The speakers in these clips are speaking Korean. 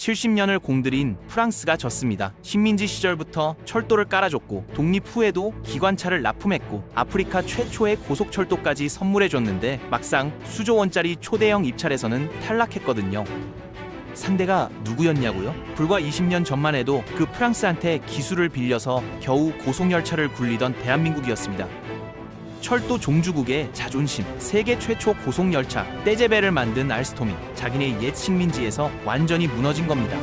70년을 공들인 프랑스가 졌습니다. 식민지 시절부터 철도를 깔아줬고 독립 후에도 기관차를 납품했고 아프리카 최초의 고속철도까지 선물해줬는데 막상 수조 원짜리 초대형 입찰에서는 탈락했거든요. 상대가 누구였냐고요? 불과 20년 전만 해도 그 프랑스한테 기술을 빌려서 겨우 고속열차를 굴리던 대한민국이었습니다. 철도 종주국의 자존심, 세계 최초 고속열차 떼제베를 만든 알스톰이 자기네 옛 식민지에서 완전히 무너진 겁니다.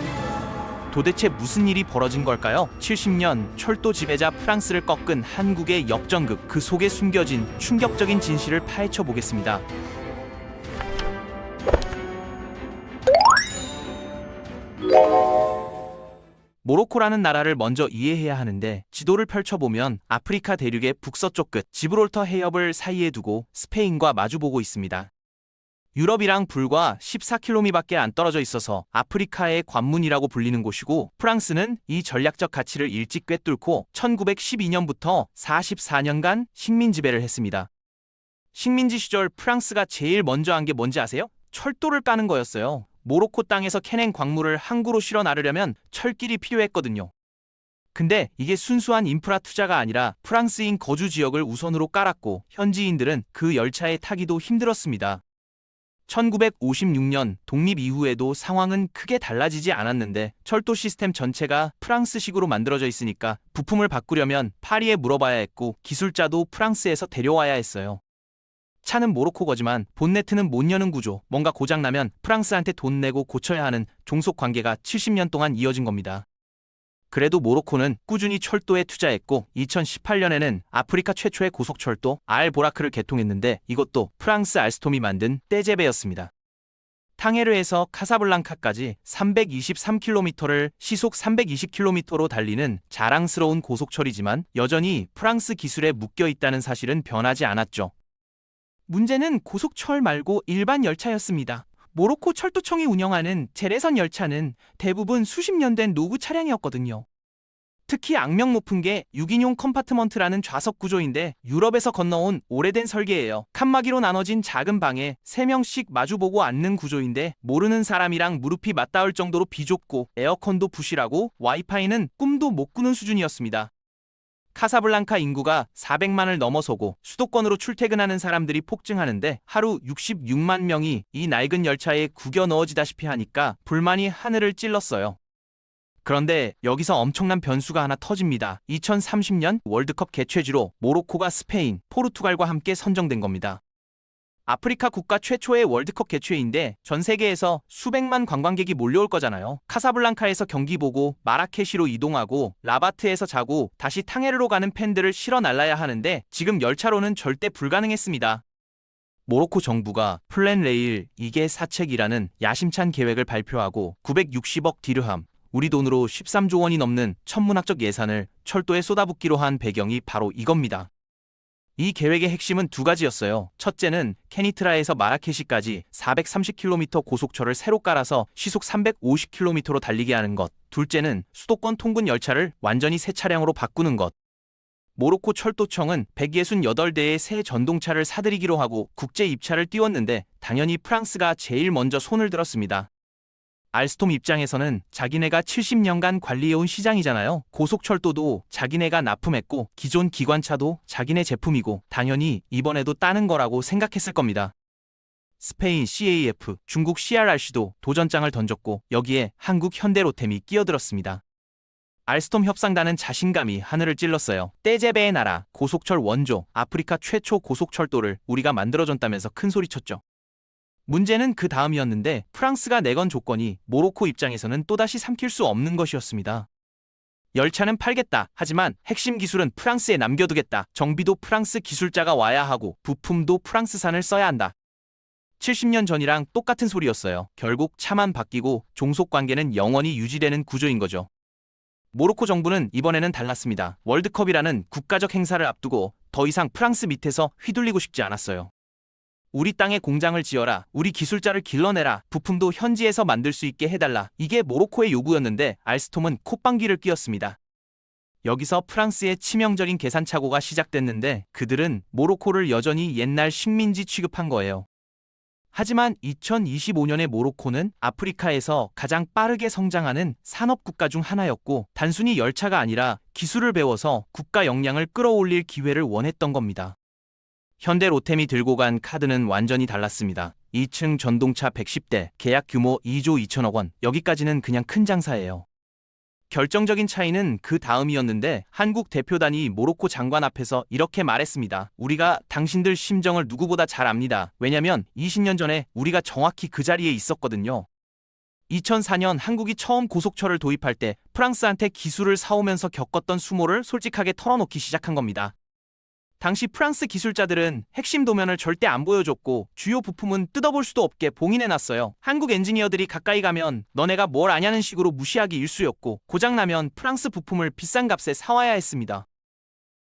도대체 무슨 일이 벌어진 걸까요? 70년 철도 지배자 프랑스를 꺾은 한국의 역전극 그 속에 숨겨진 충격적인 진실을 파헤쳐 보겠습니다. 모로코라는 나라를 먼저 이해해야 하는데 지도를 펼쳐보면 아프리카 대륙의 북서쪽 끝 지브롤터 해협을 사이에 두고 스페인과 마주보고 있습니다. 유럽이랑 불과 14km밖에 안 떨어져 있어서 아프리카의 관문이라고 불리는 곳이고 프랑스는 이 전략적 가치를 일찍 꿰뚫고 1912년부터 44년간 식민 지배를 했습니다. 식민지 시절 프랑스가 제일 먼저 한 게 뭔지 아세요? 철도를 까는 거였어요. 모로코 땅에서 캐낸 광물을 항구로 실어 나르려면 철길이 필요했거든요. 근데 이게 순수한 인프라 투자가 아니라 프랑스인 거주 지역을 우선으로 깔았고 현지인들은 그 열차에 타기도 힘들었습니다. 1956년 독립 이후에도 상황은 크게 달라지지 않았는데 철도 시스템 전체가 프랑스식으로 만들어져 있으니까 부품을 바꾸려면 파리에 물어봐야 했고 기술자도 프랑스에서 데려와야 했어요. 차는 모로코 거지만 본네트는 못 여는 구조, 뭔가 고장나면 프랑스한테 돈 내고 고쳐야 하는 종속 관계가 70년 동안 이어진 겁니다. 그래도 모로코는 꾸준히 철도에 투자했고 2018년에는 아프리카 최초의 고속철도 알 보라크를 개통했는데 이것도 프랑스 알스톰이 만든 떼제베였습니다. 탕헤르에서 카사블랑카까지 323km를 시속 320km로 달리는 자랑스러운 고속철이지만 여전히 프랑스 기술에 묶여 있다는 사실은 변하지 않았죠. 문제는 고속철 말고 일반 열차였습니다. 모로코 철도청이 운영하는 제레선 열차는 대부분 수십 년 된 노구 차량이었거든요. 특히 악명 높은 게 6인용 컴파트먼트라는 좌석 구조인데 유럽에서 건너온 오래된 설계예요. 칸막이로 나눠진 작은 방에 3명씩 마주보고 앉는 구조인데 모르는 사람이랑 무릎이 맞닿을 정도로 비좁고 에어컨도 부실하고 와이파이는 꿈도 못 꾸는 수준이었습니다. 카사블랑카 인구가 400만을 넘어서고 수도권으로 출퇴근하는 사람들이 폭증하는데 하루 66만 명이 이 낡은 열차에 구겨 넣어지다시피 하니까 불만이 하늘을 찔렀어요. 그런데 여기서 엄청난 변수가 하나 터집니다. 2030년 월드컵 개최지로 모로코가 스페인, 포르투갈과 함께 선정된 겁니다. 아프리카 국가 최초의 월드컵 개최인데 전 세계에서 수백만 관광객이 몰려올 거잖아요. 카사블랑카에서 경기 보고 마라케시로 이동하고 라바트에서 자고 다시 탕헤르로 가는 팬들을 실어 날라야 하는데 지금 열차로는 절대 불가능했습니다. 모로코 정부가 플랜 레일 이게 사책이라는 야심찬 계획을 발표하고 960억 디르함, 우리 돈으로 13조 원이 넘는 천문학적 예산을 철도에 쏟아붓기로 한 배경이 바로 이겁니다. 이 계획의 핵심은 두 가지였어요. 첫째는 케니트라에서 마라케시까지 430km 고속철을 새로 깔아서 시속 350km로 달리게 하는 것. 둘째는 수도권 통근 열차를 완전히 새 차량으로 바꾸는 것. 모로코 철도청은 168대의 새 전동차를 사들이기로 하고 국제 입찰을 띄웠는데 당연히 프랑스가 제일 먼저 손을 들었습니다. 알스톰 입장에서는 자기네가 70년간 관리해온 시장이잖아요. 고속철도도 자기네가 납품했고 기존 기관차도 자기네 제품이고 당연히 이번에도 따는 거라고 생각했을 겁니다. 스페인 CAF, 중국 CRRC도 도전장을 던졌고 여기에 한국 현대로템이 끼어들었습니다. 알스톰 협상단은 자신감이 하늘을 찔렀어요. 떼제베의 나라, 고속철 원조, 아프리카 최초 고속철도를 우리가 만들어줬다면서 큰 소리쳤죠. 문제는 그 다음이었는데 프랑스가 내건 조건이 모로코 입장에서는 또다시 삼킬 수 없는 것이었습니다. 열차는 팔겠다. 하지만 핵심 기술은 프랑스에 남겨두겠다. 정비도 프랑스 기술자가 와야 하고 부품도 프랑스산을 써야 한다. 70년 전이랑 똑같은 소리였어요. 결국 차만 바뀌고 종속 관계는 영원히 유지되는 구조인 거죠. 모로코 정부는 이번에는 달랐습니다. 월드컵이라는 국가적 행사를 앞두고 더 이상 프랑스 밑에서 휘둘리고 싶지 않았어요. 우리 땅에 공장을 지어라. 우리 기술자를 길러내라. 부품도 현지에서 만들 수 있게 해달라. 이게 모로코의 요구였는데 알스톰은 콧방귀를 뀌었습니다. 여기서 프랑스의 치명적인 계산착오가 시작됐는데 그들은 모로코를 여전히 옛날 식민지 취급한 거예요. 하지만 2025년의 모로코는 아프리카에서 가장 빠르게 성장하는 산업 국가 중 하나였고 단순히 열차가 아니라 기술을 배워서 국가 역량을 끌어올릴 기회를 원했던 겁니다. 현대 로템이 들고 간 카드는 완전히 달랐습니다. 2층 전동차 110대, 계약 규모 2조 2천억 원. 여기까지는 그냥 큰 장사예요. 결정적인 차이는 그 다음이었는데 한국 대표단이 모로코 장관 앞에서 이렇게 말했습니다. 우리가 당신들 심정을 누구보다 잘 압니다. 왜냐면 20년 전에 우리가 정확히 그 자리에 있었거든요. 2004년 한국이 처음 고속철을 도입할 때 프랑스한테 기술을 사오면서 겪었던 수모를 솔직하게 털어놓기 시작한 겁니다. 당시 프랑스 기술자들은 핵심 도면을 절대 안 보여줬고 주요 부품은 뜯어볼 수도 없게 봉인해놨어요. 한국 엔지니어들이 가까이 가면 너네가 뭘 아냐는 식으로 무시하기 일쑤였고 고장나면 프랑스 부품을 비싼 값에 사와야 했습니다.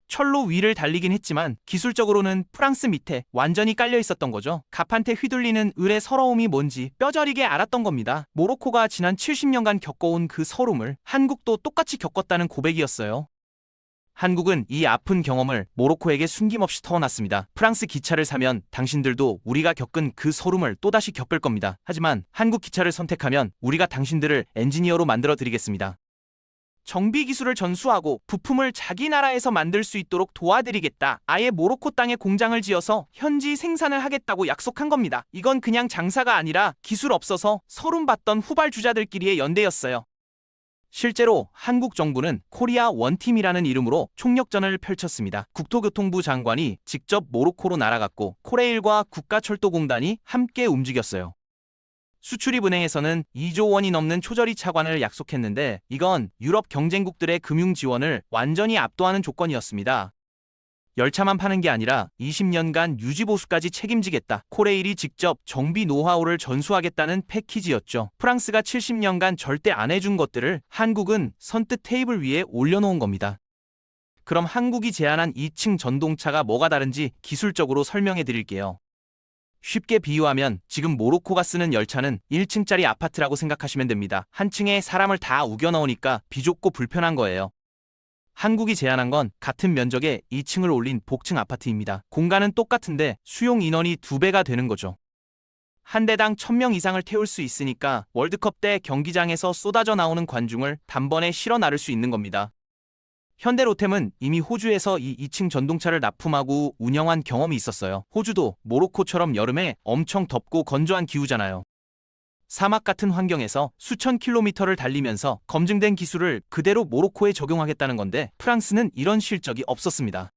철로 위를 달리긴 했지만 기술적으로는 프랑스 밑에 완전히 깔려 있었던 거죠. 갑한테 휘둘리는 을의 서러움이 뭔지 뼈저리게 알았던 겁니다. 모로코가 지난 70년간 겪어온 그 서름을 한국도 똑같이 겪었다는 고백이었어요. 한국은 이 아픈 경험을 모로코에게 숨김없이 터워놨습니다. 프랑스 기차를 사면 당신들도 우리가 겪은 그 소름을 또다시 겪을 겁니다. 하지만 한국 기차를 선택하면 우리가 당신들을 엔지니어로 만들어 드리겠습니다. 정비 기술을 전수하고 부품을 자기 나라에서 만들 수 있도록 도와드리겠다. 아예 모로코 땅에 공장을 지어서 현지 생산을 하겠다고 약속한 겁니다. 이건 그냥 장사가 아니라 기술 없어서 서름 받던 후발 주자들끼리의 연대였어요. 실제로 한국 정부는 코리아 원팀이라는 이름으로 총력전을 펼쳤습니다. 국토교통부 장관이 직접 모로코로 날아갔고 코레일과 국가철도공단이 함께 움직였어요. 수출입은행에서는 2조 원이 넘는 초저리 차관을 약속했는데 이건 유럽 경쟁국들의 금융 지원을 완전히 압도하는 조건이었습니다. 열차만 파는 게 아니라 20년간 유지보수까지 책임지겠다. 코레일이 직접 정비 노하우를 전수하겠다는 패키지였죠. 프랑스가 70년간 절대 안 해준 것들을 한국은 선뜻 테이블 위에 올려놓은 겁니다. 그럼 한국이 제안한 2층 전동차가 뭐가 다른지 기술적으로 설명해 드릴게요. 쉽게 비유하면 지금 모로코가 쓰는 열차는 1층짜리 아파트라고 생각하시면 됩니다. 한 층에 사람을 다 우겨 넣으니까 비좁고 불편한 거예요. 한국이 제안한 건 같은 면적에 2층을 올린 복층 아파트입니다. 공간은 똑같은데 수용 인원이 두 배가 되는 거죠. 한 대당 1000명 이상을 태울 수 있으니까 월드컵 때 경기장에서 쏟아져 나오는 관중을 단번에 실어 나를 수 있는 겁니다. 현대로템은 이미 호주에서 이 2층 전동차를 납품하고 운영한 경험이 있었어요. 호주도 모로코처럼 여름에 엄청 덥고 건조한 기후잖아요. 사막 같은 환경에서 수천 킬로미터를 달리면서 검증된 기술을 그대로 모로코에 적용하겠다는 건데 프랑스는 이런 실적이 없었습니다.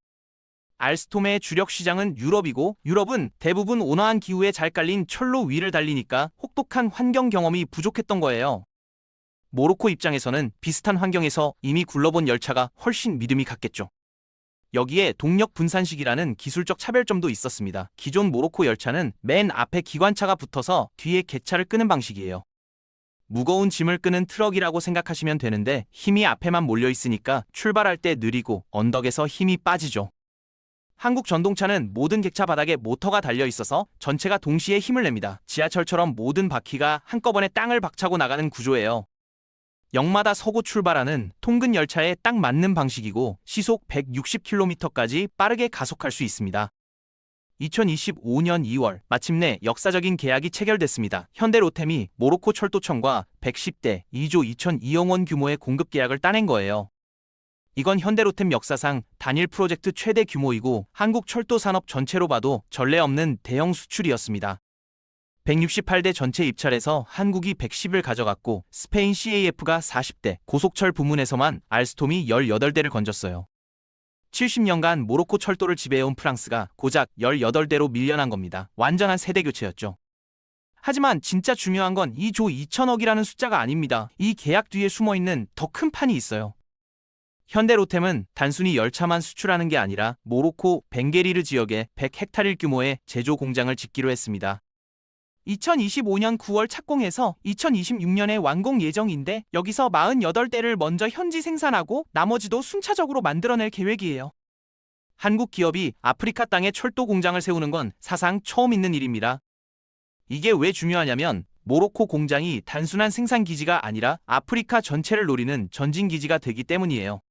알스톰의 주력 시장은 유럽이고 유럽은 대부분 온화한 기후에 잘 깔린 철로 위를 달리니까 혹독한 환경 경험이 부족했던 거예요. 모로코 입장에서는 비슷한 환경에서 이미 굴러본 열차가 훨씬 믿음이 갔겠죠. 여기에 동력 분산식이라는 기술적 차별점도 있었습니다. 기존 모로코 열차는 맨 앞에 기관차가 붙어서 뒤에 개차를 끄는 방식이에요. 무거운 짐을 끄는 트럭이라고 생각하시면 되는데 힘이 앞에만 몰려 있으니까 출발할 때 느리고 언덕에서 힘이 빠지죠. 한국 전동차는 모든 객차 바닥에 모터가 달려 있어서 전체가 동시에 힘을 냅니다. 지하철처럼 모든 바퀴가 한꺼번에 땅을 박차고 나가는 구조예요. 역마다 서고 출발하는 통근 열차에 딱 맞는 방식이고 시속 160km까지 빠르게 가속할 수 있습니다. 2025년 2월 마침내 역사적인 계약이 체결됐습니다. 현대로템이 모로코 철도청과 110대 2조 2,002억 원 규모의 공급 계약을 따낸 거예요. 이건 현대로템 역사상 단일 프로젝트 최대 규모이고 한국 철도 산업 전체로 봐도 전례 없는 대형 수출이었습니다. 168대 전체 입찰에서 한국이 110을 가져갔고 스페인 CAF가 40대, 고속철 부문에서만 알스톰이 18대를 건졌어요. 70년간 모로코 철도를 지배해온 프랑스가 고작 18대로 밀려난 겁니다. 완전한 세대 교체였죠. 하지만 진짜 중요한 건 2조 2천억이라는 숫자가 아닙니다. 이 계약 뒤에 숨어있는 더 큰 판이 있어요. 현대로템은 단순히 열차만 수출하는 게 아니라 모로코 벵게리르 지역에 100헥타릴 규모의 제조 공장을 짓기로 했습니다. 2025년 9월 착공해서 2026년에 완공 예정인데 여기서 48대를 먼저 현지 생산하고 나머지도 순차적으로 만들어낼 계획이에요. 한국 기업이 아프리카 땅에 철도 공장을 세우는 건 사상 처음 있는 일입니다. 이게 왜 중요하냐면 모로코 공장이 단순한 생산 기지가 아니라 아프리카 전체를 노리는 전진 기지가 되기 때문이에요.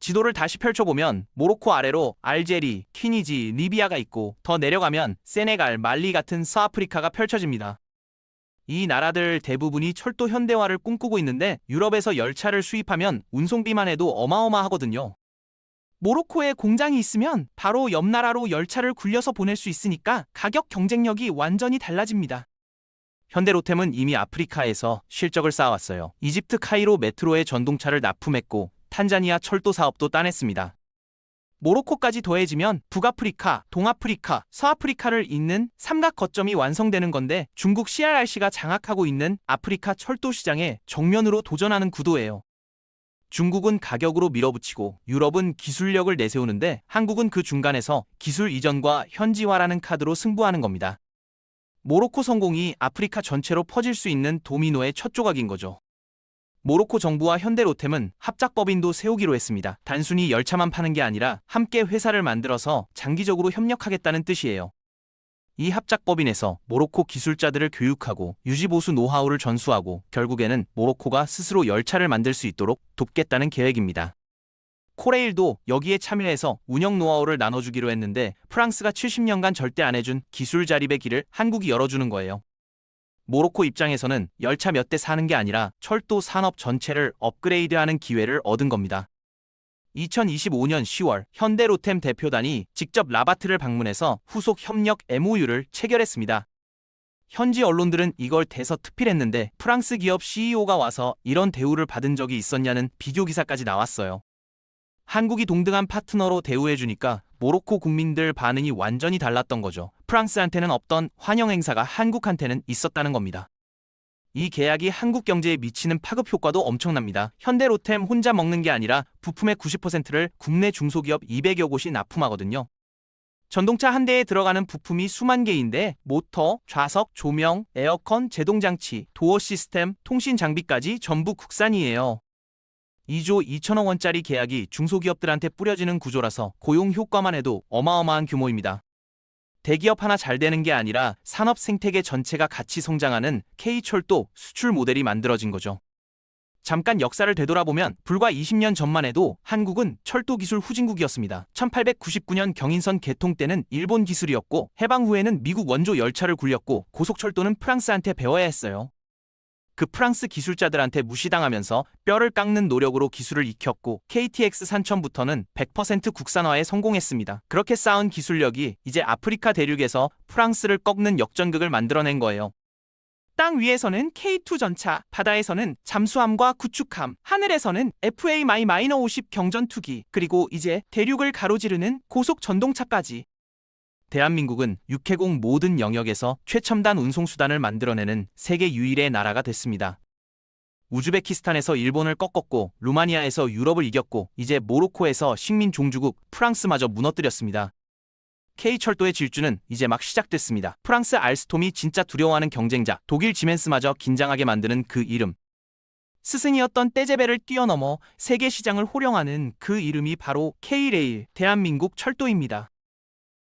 지도를 다시 펼쳐보면 모로코 아래로 알제리, 튀니지, 리비아가 있고 더 내려가면 세네갈, 말리 같은 서아프리카가 펼쳐집니다. 이 나라들 대부분이 철도 현대화를 꿈꾸고 있는데 유럽에서 열차를 수입하면 운송비만 해도 어마어마하거든요. 모로코에 공장이 있으면 바로 옆 나라로 열차를 굴려서 보낼 수 있으니까 가격 경쟁력이 완전히 달라집니다. 현대로템은 이미 아프리카에서 실적을 쌓아왔어요. 이집트 카이로 메트로에 전동차를 납품했고 탄자니아 철도 사업도 따냈습니다. 모로코까지 더해지면 북아프리카, 동아프리카, 서아프리카를 잇는 삼각 거점이 완성되는 건데 중국 CRRC가 장악하고 있는 아프리카 철도 시장에 정면으로 도전하는 구도예요. 중국은 가격으로 밀어붙이고 유럽은 기술력을 내세우는데 한국은 그 중간에서 기술 이전과 현지화라는 카드로 승부하는 겁니다. 모로코 성공이 아프리카 전체로 퍼질 수 있는 도미노의 첫 조각인 거죠. 모로코 정부와 현대로템은 합작법인도 세우기로 했습니다. 단순히 열차만 파는 게 아니라 함께 회사를 만들어서 장기적으로 협력하겠다는 뜻이에요. 이 합작법인에서 모로코 기술자들을 교육하고 유지보수 노하우를 전수하고 결국에는 모로코가 스스로 열차를 만들 수 있도록 돕겠다는 계획입니다. 코레일도 여기에 참여해서 운영 노하우를 나눠주기로 했는데 프랑스가 70년간 절대 안 해준 기술 자립의 길을 한국이 열어주는 거예요. 모로코 입장에서는 열차 몇 대 사는 게 아니라 철도 산업 전체를 업그레이드하는 기회를 얻은 겁니다. 2025년 10월 현대로템 대표단이 직접 라바트를 방문해서 후속 협력 MOU를 체결했습니다. 현지 언론들은 이걸 대서특필했는데 프랑스 기업 CEO가 와서 이런 대우를 받은 적이 있었냐는 비교 기사까지 나왔어요. 한국이 동등한 파트너로 대우해주니까 모로코 국민들 반응이 완전히 달랐던 거죠. 프랑스한테는 없던 환영 행사가 한국한테는 있었다는 겁니다. 이 계약이 한국 경제에 미치는 파급 효과도 엄청납니다. 현대로템 혼자 먹는 게 아니라 부품의 90%를 국내 중소기업 200여 곳이 납품하거든요. 전동차 한 대에 들어가는 부품이 수만 개인데 모터, 좌석, 조명, 에어컨, 제동장치, 도어 시스템, 통신 장비까지 전부 국산이에요. 2조 2천억 원짜리 계약이 중소기업들한테 뿌려지는 구조라서 고용 효과만 해도 어마어마한 규모입니다. 대기업 하나 잘 되는 게 아니라 산업 생태계 전체가 같이 성장하는 K철도 수출 모델이 만들어진 거죠. 잠깐 역사를 되돌아보면 불과 20년 전만 해도 한국은 철도 기술 후진국이었습니다. 1899년 경인선 개통 때는 일본 기술이었고 해방 후에는 미국 원조 열차를 굴렸고 고속철도는 프랑스한테 배워야 했어요. 그 프랑스 기술자들한테 무시당하면서 뼈를 깎는 노력으로 기술을 익혔고 KTX 산천부터는 100% 국산화에 성공했습니다. 그렇게 쌓은 기술력이 이제 아프리카 대륙에서 프랑스를 꺾는 역전극을 만들어낸 거예요. 땅 위에서는 K2 전차, 바다에서는 잠수함과 구축함, 하늘에서는 FA-50 경전투기, 그리고 이제 대륙을 가로지르는 고속 전동차까지 대한민국은 육해공 모든 영역에서 최첨단 운송수단을 만들어내는 세계 유일의 나라가 됐습니다. 우즈베키스탄에서 일본을 꺾었고 루마니아에서 유럽을 이겼고 이제 모로코에서 식민 종주국 프랑스마저 무너뜨렸습니다. K철도의 질주는 이제 막 시작됐습니다. 프랑스 알스톰이 진짜 두려워하는 경쟁자 독일 지멘스마저 긴장하게 만드는 그 이름. 스승이었던 떼제베를 뛰어넘어 세계 시장을 호령하는 그 이름이 바로 K레일 대한민국 철도입니다.